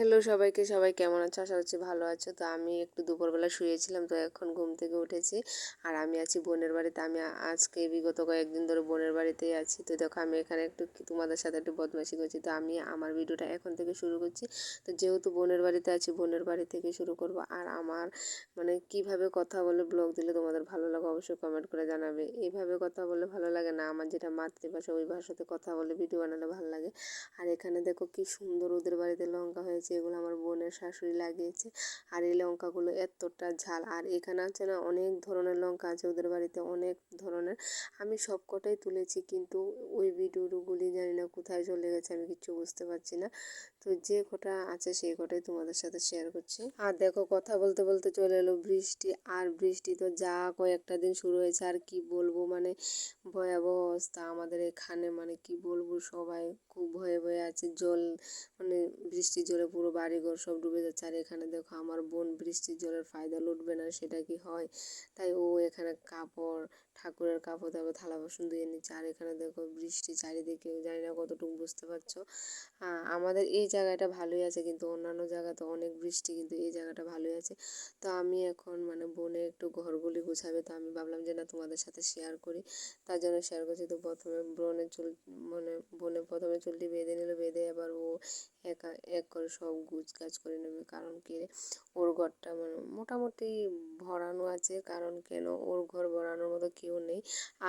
Hello সবাইকে, সবাই কেমন আছো? আশা করছি ভালো আছো। তো আমি একটু দুপুরবেলা শুয়েছিলাম, তো এখন ঘুম থেকে উঠেছি। আর আমি আছি বোনের বাড়িতে। আমি আজকে বিগত কয়েকদিন ধরে বোনের বাড়িতেই আছি। তো দেখো, আমি এখানে একটু তোমাদের সাথে একটু বদমাশি করছি। তো আমি আমার ভিডিওটা এখন থেকে শুরু করছি। তো যেহেতু বোনের বাড়িতে আছি, বোনের বাড়ি থেকে শুরু করব। আর আমার মানে কীভাবে কথা বলে ব্লগ দিলে তোমাদের ভালো লাগে অবশ্যই কমেন্ট করে জানাবে। এইভাবে কথা বলে ভালো লাগে না। আমার যেটা মাতৃভাষা, ওই ভাষাতে কথা বলে ভিডিও বানালে ভালো লাগে। আর এখানে দেখো কি সুন্দর ওদের বাড়িতে লঙ্কা হয়েছে। এগুলো আমার বোনের শাশুড়ি লাগিয়েছে। আর এই লঙ্কাগুলো এতটা ঝাল। আর এখানে আছে না, অনেক ধরনের লঙ্কা আছে ওদের বাড়িতে, অনেক ধরনের। আমি সব কটাই তুলেছি, কিন্তু ওই ভিডিওগুলি জানি না কোথায় চলে গেছে, আমি কিচ্ছু বুঝতে পারছি না। তো যে কটা আছে, সেই কটাই তোমাদের সাথে শেয়ার করছি। আর দেখো, কথা বলতে বলতে চলে এলো বৃষ্টি। আর বৃষ্টি তো যা কয়েকটা দিন শুরু হয়েছে, আর কি বলব মানে ভয়াবহ অবস্থা আমাদের এখানে মানে কি বলব, সবাই খুব ভয়ে ভয়ে আছে। জল মানে বৃষ্টির জলে পুরো বাড়িঘর সব ডুবে যাচ্ছে। আর এখানে দেখো আমার বোন বৃষ্টির জলের ফায়দা লুটবে না, সেটা কি হয়? তাই ও এখানে কাপড়, ঠাকুরের কাপড়, তারপর থালা বাসন ধুয়ে নিচ্ছে। আর এখানে দেখো বৃষ্টি চারিদিকে জানি না কতটুকু, বুঝতে পারছ? আমাদের এই জায়গাটা ভালোই আছে, কিন্তু অন্যান্য জায়গাতে অনেক বৃষ্টি, কিন্তু এই জায়গাটা ভালোই আছে। তো আমি এখন মানে বোনে একটু ঘরগুলি গুছাবে, তো আমি ভাবলাম যে না, তোমাদের সাথে শেয়ার করি। তার জন্য শেয়ার করছি। তো প্রথমে বোনের চুল মানে বোনে প্রথমে চুলটি বেঁধে নিল, বেঁধে আবার ও একা, এক করে সব গুছ গাছ করে নেবে। কারণ কি ওর ঘরটা মানে মোটামুটি ভরানো আছে। কারণ কেন? ওর ঘর ভরানোর মতো কেউ নেই।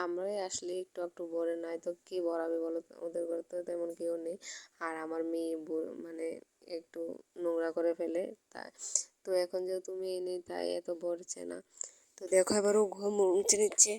আমরাই আসলে একটু একটু ভরে নাই তো কে ভরাবে বলো ওদের ঘরে তো তেমন কেউ নেই। আর আমার মেয়ে মানে একটু নোংরা করে ফেলে তাই। তো এখন যেহেতু মেয়ে নেই তাই এত ভরছে না। তো দেখো এবার ও ঘুম মুছে নিচ্ছে।